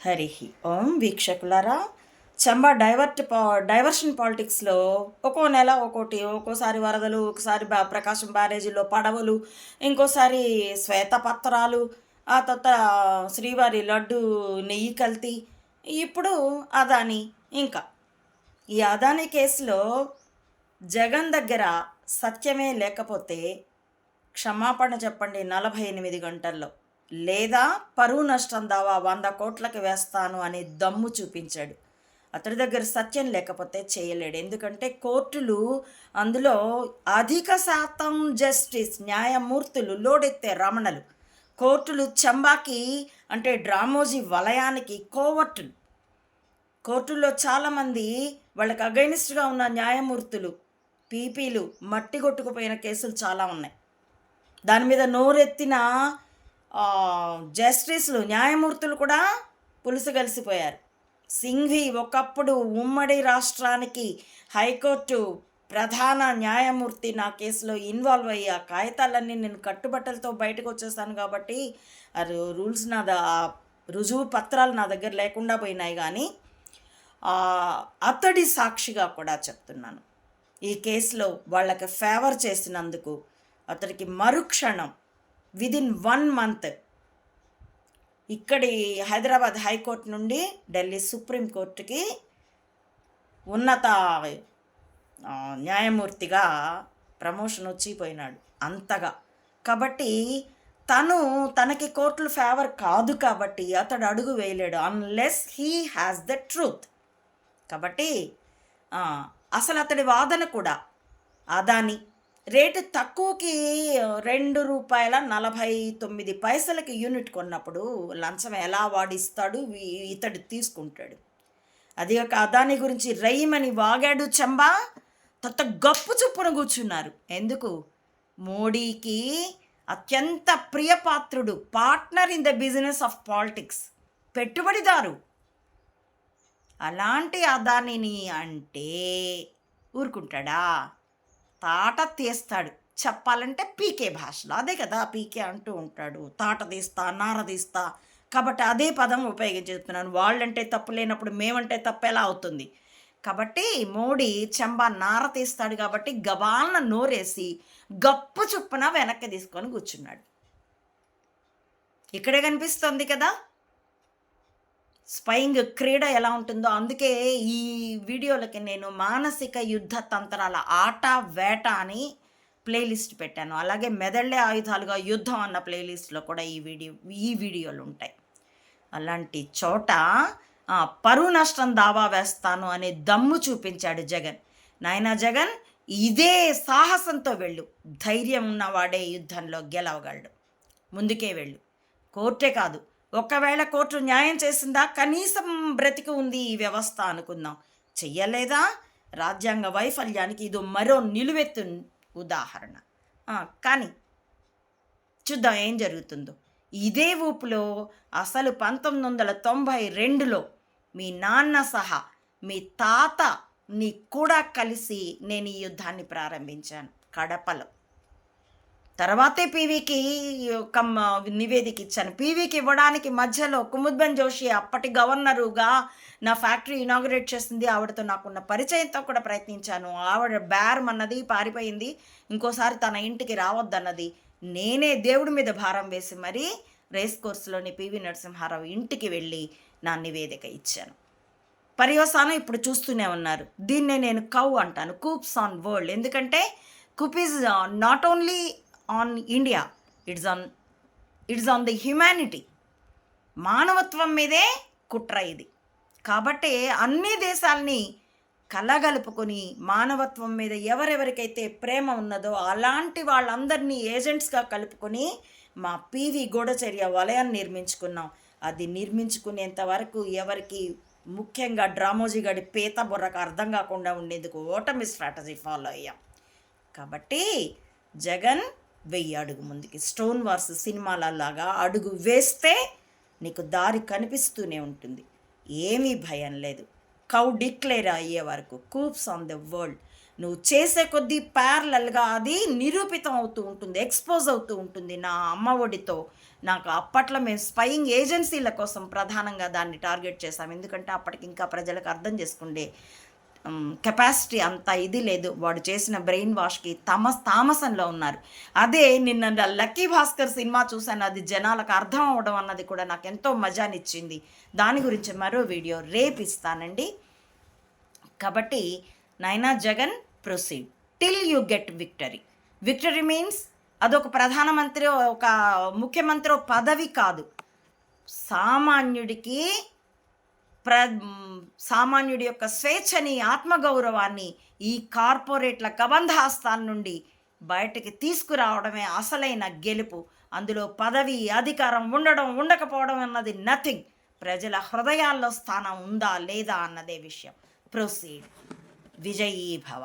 హరి ఓం వీక్షకులరా చంబా డైవర్ట్ పా డైవర్షన్ పాలిటిక్స్లో ఒక్కో నెల ఒక్కోటి ఒక్కోసారి వరదలు ఒకసారి బా ప్రకాశం బ్యారేజీలో పడవలు ఇంకోసారి శ్వేతపత్రాలు ఆ తర్వాత శ్రీవారి లడ్డు నెయ్యి కల్తీ. ఇప్పుడు అదాని ఇంకా. ఈ అదాని కేసులో జగన్ దగ్గర సత్యమే లేకపోతే క్షమాపణ చెప్పండి నలభై ఎనిమిది గంటల్లో. లేదా పరువు నష్టం దావా వంద కోట్లకి వేస్తాను అని దమ్ము చూపించాడు. అతడి దగ్గర సత్యం లేకపోతే చేయలేడు. ఎందుకంటే కోర్టులు అందులో అధిక శాతం జస్టిస్ న్యాయమూర్తులు లోడెత్తే రమణలు. కోర్టులు చంబాకి అంటే డ్రామోజీ వలయానికి కోవర్టులు. కోర్టుల్లో చాలామంది వాళ్ళకి అగైనిస్ట్గా ఉన్న న్యాయమూర్తులు పీపీలు మట్టి కొట్టుకుపోయిన కేసులు చాలా ఉన్నాయి. దాని మీద నోరెత్తిన జస్టిస్లు న్యాయమూర్తులు కూడా పులుసు కలిసిపోయారు. సింఘ్వి ఒకప్పుడు ఉమ్మడి రాష్ట్రానికి హైకోర్టు ప్రధాన న్యాయమూర్తి నా కేసులో ఇన్వాల్వ్ అయ్యి ఆ కాగితాలన్నీ నేను కట్టుబట్టలతో బయటకు వచ్చేసాను కాబట్టి ఆ రూల్స్ నా ద- రుజువు పత్రాలు నా దగ్గర లేకుండా పోయినాయి కానీ అతడి సాక్షిగా కూడా చెప్తున్నాను. ఈ కేసులో వాళ్ళకి ఫేవర్ చేసినందుకు అతడికి మరుక్షణం విదిన్ వన్ మంత్ ఇక్కడి హైదరాబాద్ హైకోర్టు నుండి ఢిల్లీ సుప్రీంకోర్టుకి ఉన్నత న్యాయమూర్తిగా ప్రమోషన్ వచ్చిపోయినాడు అంతగా. కాబట్టి తను తనకి కోర్టులు ఫేవర్ కాదు కాబట్టి అతడు అడుగు వేయలేడు unless he has the truth కాబట్టి అసలు అతడి వాదన కూడా అదాని రేటు తక్కువకి రెండు రూపాయల నలభై తొమ్మిది పైసలకి యూనిట్ కొన్నప్పుడు లంచం ఎలా వాడిస్తాడు ఇతడు తీసుకుంటాడు. అది ఒక అదాని గురించి రైమని వాగాడు చంబా. తొత్త గప్పు చొప్పున కూర్చున్నారు. ఎందుకు? మోడీకి అత్యంత ప్రియపాత్రుడు partner in the business of politics పెట్టుబడిదారు. అలాంటి అదానిని అంటే ఊరుకుంటాడా? తాట తీస్తాడు. చెప్పాలంటే పీకే భాషలో. అదే కదా పీకే అంటూ ఉంటాడు. తాట తీస్తా నార తీస్తా. కాబట్టి అదే పదం ఉపయోగించి చెప్తున్నాను వాళ్ళంటే తప్పు లేనప్పుడు మేమంటే తప్పు ఎలా అవుతుంది? కాబట్టి మోడీ చెంబా నార తీస్తాడు కాబట్టి గబాలన నోరేసి గప్పు చొప్పున వెనక్కి తీసుకొని కూర్చున్నాడు. ఇక్కడే కనిపిస్తుంది కదా? స్పైయింగ్ క్రీడ ఎలా ఉంటుందో. అందుకే ఈ వీడియోలకి నేను మానసిక యుద్ధ తంత్రాల ఆట వేట అని ప్లేలిస్ట్ పెట్టాను. అలాగే మెదళ్ళే ఆయుధాలుగా యుద్ధం అన్న ప్లేలిస్ట్లో కూడా ఈ వీడియో ఈ వీడియోలు ఉంటాయి. అలాంటి చోట పరువు నష్టం దావా వేస్తాను అనే దమ్ము చూపించాడు జగన్. నాయనా జగన్ ఇదే సాహసంతో వెళ్ళు. ధైర్యం ఉన్నవాడే యుద్ధంలో గెలవగలడు. ముందుకే వెళ్ళు. కోర్టే కాదు ఒకవేళ కోర్టు న్యాయం చేసిందా? కనీసం బ్రతికి ఉంది ఈ వ్యవస్థ అనుకుందాం. చెయ్యలేదా? రాజ్యాంగ వైఫల్యానికి ఇది మరో నిలువెత్తు ఉదాహరణ. కానీ చూద్దాం ఏం జరుగుతుందో. ఇదే ఊపులో అసలు పంతొమ్మిది వందల తొంభై రెండులో మీ నాన్న సహా మీ తాత నీ కూడా కలిసి నేను ఈ యుద్ధాన్ని ప్రారంభించాను. కడపలో. తర్వాతే పీవీకి ఒక నివేదిక ఇచ్చాను పీవీకి ఇవ్వడానికి మధ్యలో కుముద్బెన్ జోషి అప్పటి గవర్నరుగా నా ఫ్యాక్టరీ ఇనాగ్రేట్ చేసింది. ఆవిడతో నాకున్న పరిచయంతో కూడా ప్రయత్నించాను. ఆవిడ బ్యారం అన్నది పారిపోయింది. ఇంకోసారి తన ఇంటికి రావద్దన్నది. నేనే దేవుడి మీద భారం వేసి మరీ రేస్ కోర్సులోని పివి నరసింహారావు ఇంటికి వెళ్ళి నా నివేదిక ఇచ్చాను. పర్యవసానం ఇప్పుడు చూస్తూనే ఉన్నారు. దీన్నే నేను కౌ అంటాను. Coups on world. ఎందుకంటే coup is not only on India. It's on it's on the humanity. మానవత్వం మీదే కుట్ర ఇది. కాబట్టి అన్ని దేశాల్ని కలగలుపుకొని మానవత్వం మీద ఎవరెవరికైతే ప్రేమ ఉన్నదో అలాంటి వాళ్ళందరినీ ఏజెంట్స్గా కలుపుకొని మా పీవీ గూఢచర్య వలయాన్ని నిర్మించుకున్నాం. అది నిర్మించుకునేంత వరకు ఎవరికి ముఖ్యంగా డ్రామోజీ గడి పీత బుర్రకు అర్థం కాకుండా ఉండేందుకు ఓటమి స్ట్రాటజీ ఫాలో అయ్యాం. కాబట్టి జగన్ వెయ్యి అడుగు ముందుకి. స్టోన్ వార్స్ సినిమాలలాగా అడుగు వేస్తే నీకు దారి కనిపిస్తూనే ఉంటుంది. ఏమీ భయం లేదు. కౌ డిక్లేర్ అయ్యే వరకు కూప్స్ ఆన్ ద వరల్డ్. నువ్వు చేసే కొద్దీ ప్యారలల్గా అది నిరూపితం అవుతూ ఉంటుంది ఎక్స్పోజ్ అవుతూ ఉంటుంది. నా అమ్మ ఒడితో నాకు అప్పట్లో మేము స్పయింగ్ ఏజెన్సీల కోసం ప్రధానంగా దాన్ని టార్గెట్ చేసాం ఎందుకంటే అప్పటికి ఇంకా ప్రజలకు అర్థం చేసుకుండే కెపాసిటీ అంత ఇది లేదు. వాడు చేసిన బ్రెయిన్ వాష్కి తమ తామసంలో ఉన్నారు. అదే నిన్న లక్కీ భాస్కర్ సినిమా చూశాను. అది జనాలకు అర్థం అవ్వడం అన్నది కూడా నాకు ఎంతో మజానిచ్చింది. దాని గురించి మరో వీడియో రేపు ఇస్తానండి. కాబట్టి నైనా Jagan proceed till you get victory victory means అదొక ప్రధానమంత్రి ఒక ముఖ్యమంత్రి పదవి కాదు. సామాన్యుడికి ప్ర సామాన్యుడి యొక్క స్వేచ్ఛని ఆత్మగౌరవాన్ని ఈ కార్పొరేట్ల కబంధాస్థాన్ నుండి బయటకి తీసుకురావడమే అసలైన గెలుపు. అందులో పదవి అధికారం ఉండడం ఉండకపోవడం అన్నది నథింగ్ ప్రజల హృదయాల్లో స్థానం ఉందా లేదా అన్నదే విషయం. ప్రొసీడ్ విజయీభవ.